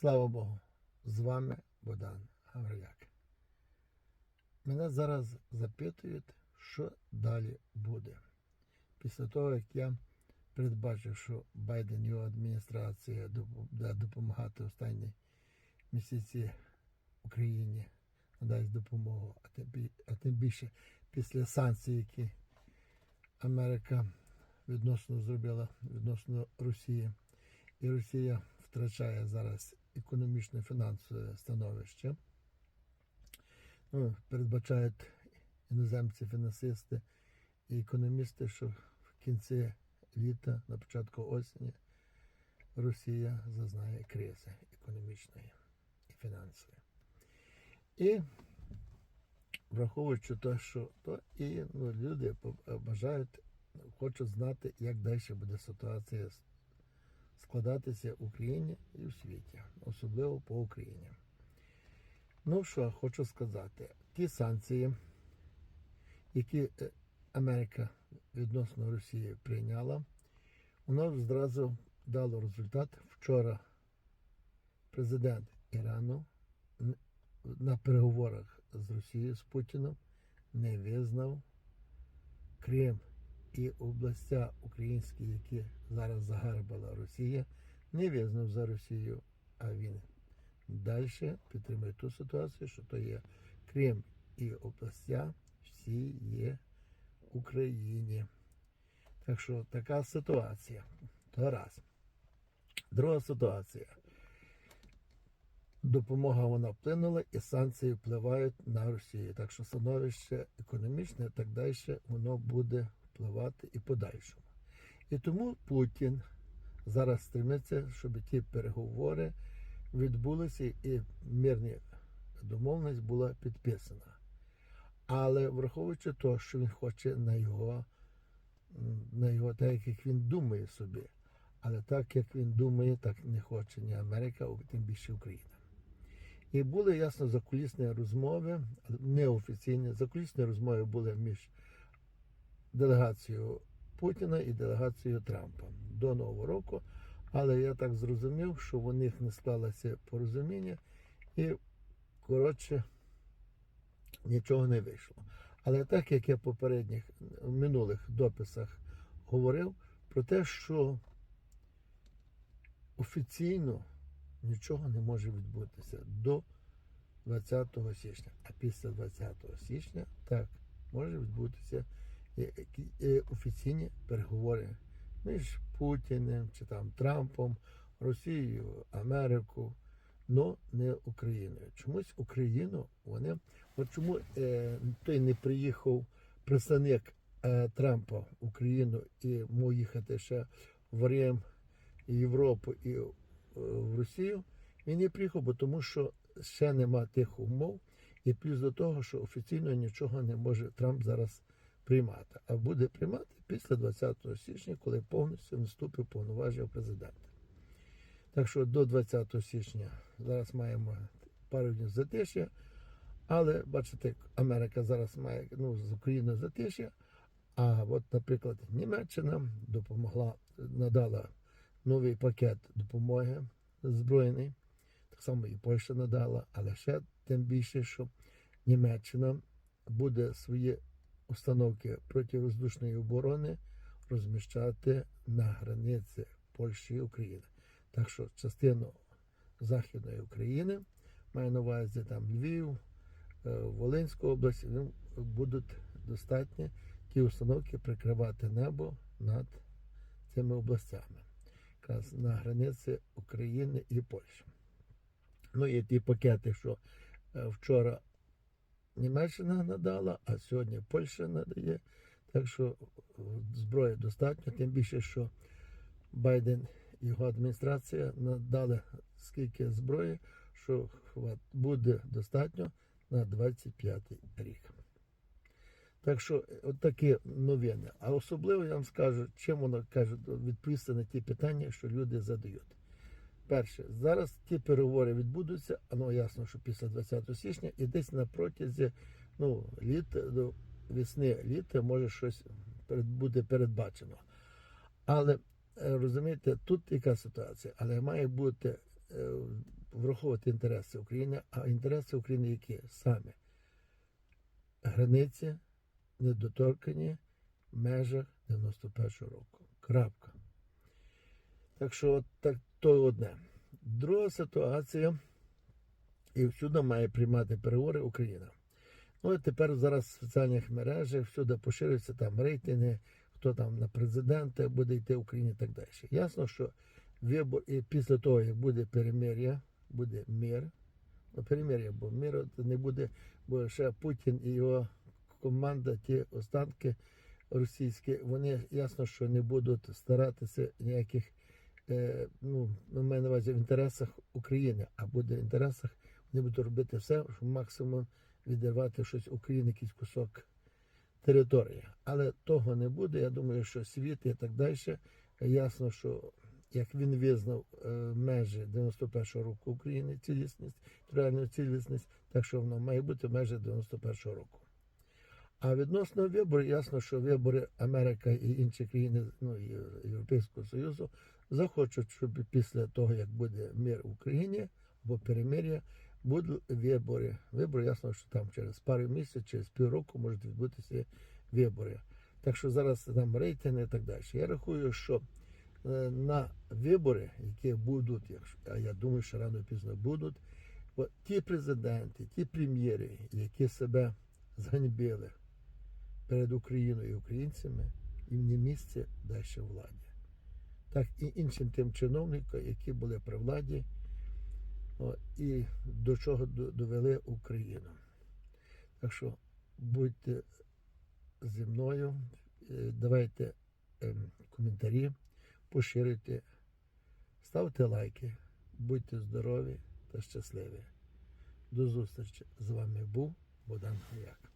Слава Богу, з вами Богдан Гавриляк. Мене зараз запитують, що далі буде. Після того, як я передбачив, що Байден його адміністрація буде допомагати останні місяці Україні, надасть допомогу, а тим більше після санкцій, які Америка відносно зробила відносно Росії. І Росія втрачає зараз економічне фінансове становище. Ну, передбачають іноземці, фінансисти і економісти, що в кінці літа, на початку осені, Росія зазнає кризи економічної і фінансової. І враховуючи те, що то і ну, люди бажають, хочуть знати, як далі буде ситуація з- складатися в Україні і в світі, особливо по Україні. Ну що хочу сказати, ті санкції, які е, Америка відносно Росії прийняла, воно зразу дало результат. Вчора президент Ірану на переговорах з Росією з Путіном не визнав Крим і областя українські, які зараз загарбала Росія, не визнав за Росію, а він далі підтримує ту ситуацію, що то є Крим і областя всі є в Україні. Так що така ситуація. То раз. Друга ситуація. Допомога вона вплинула і санкції впливають на Росію. Так що становище економічне так далі воно буде впливати і подальшому. І тому Путін зараз стремиться, щоб ті переговори відбулися і мирна домовленість була підписана. Але враховуючи те, що він хоче на його, на його так, як він думає собі. Але так, як він думає, так не хоче ні Америка, тим більше Україна. І були ясно закулісні розмови, неофіційні закулісні розмови були між делегацією Путіна і делегацією Трампа до Нового року. Але я так зрозумів, що у них не склалося порозуміння, і коротше нічого не вийшло. Але так як я в попередніх в минулих дописах говорив про те, що офіційно нічого не може відбутися до 20 січня. А після 20 січня так може відбутися офіційні переговори між Путіним чи там Трампом, Росією, Америку, но не Україною. Чомусь Україну вони. От чому е, той не приїхав представник е, Трампа в Україну і мав їхати ще в Рим, Європу і е, в Росію, він не приїхав, бо тому що ще нема тих умов, і плюс до того, що офіційно нічого не може Трамп зараз приймати, а буде приймати після 20 січня, коли повністю наступить повноваження президента. Так що до 20 січня зараз маємо пару днів затишя, але бачите, Америка зараз має ну, з Україною затишя. А от, наприклад, Німеччина допомогла, надала новий пакет допомоги збройний. Так само і Польща надала, але ще тим більше, що Німеччина буде свої установки противоздушної оборони розміщати на границі Польщі і України. Так що частину Західної України, маю на увазі там Львів, е, Волинську область, ну, будуть достатні ті установки прикривати небо над цими областями, якраз на границі України і Польщі. Ну і ті пакети, що е, вчора Німеччина надала, а сьогодні Польща надає. Так що е, зброї достатньо, тим більше, що Байден і його адміністрація надали скільки зброї, що буде достатньо на 25 рік. Так що е, от такі новини. А особливо я вам скажу, чим воно каже, відповісти на ті питання, що люди задають. Перше, зараз ті переговори відбудуться, а ну ясно, що після 20 січня і десь на протязі ну, літа до весни літа може щось буде передбачено. Але е, розумієте, тут яка ситуація, але має бути е, враховувати інтереси України, а інтереси України які саме границі недоторкані в межах 91-го року. Крапка. Так що так то одне. Друга ситуація, і всюди має приймати переговори Україна. Ну і тепер зараз в соціальних мережах всюди поширюються там рейтинги, хто там на президента буде йти в Україні і так далі. Ясно, що вибор, і після того, як буде перемир'я, буде мир. Ну, перемир'я, бо миру не буде, бо ще Путін і його команда, ті останки російські, вони ясно, що не будуть старатися ніяких, ну, на мене на увазі в інтересах України, а буде в інтересах, вони будуть робити все, щоб максимум відірвати щось Україні, якийсь кусок території. Але того не буде. Я думаю, що світ і так далі. Ясно, що як він визнав е, межі 91-го року України, цілісність, територіальну цілісність, так що воно має бути межі 91-го року. А відносно виборів, ясно, що вибори Америка і інші країни ну, Європейського Союзу захочуть, щоб після того, як буде мир в Україні або перемир'я, будуть вибори. Вибори, ясно, що там через пару місяців, через півроку можуть відбутися вибори. Так що зараз там рейтинги і так далі. Я рахую, що е, на вибори, які будуть, а я думаю, що рано чи пізно будуть, от ті президенти, ті прем'єри, які себе зганьбили перед Україною і українцями, їм не місце далі владі. Так і іншим тим чиновникам, які були при владі, о, і до чого довели Україну. Так що будьте зі мною, е, давайте ем, коментарі, поширюйте, ставте лайки, будьте здорові та щасливі. До зустрічі! З вами був Богдан Гаяк.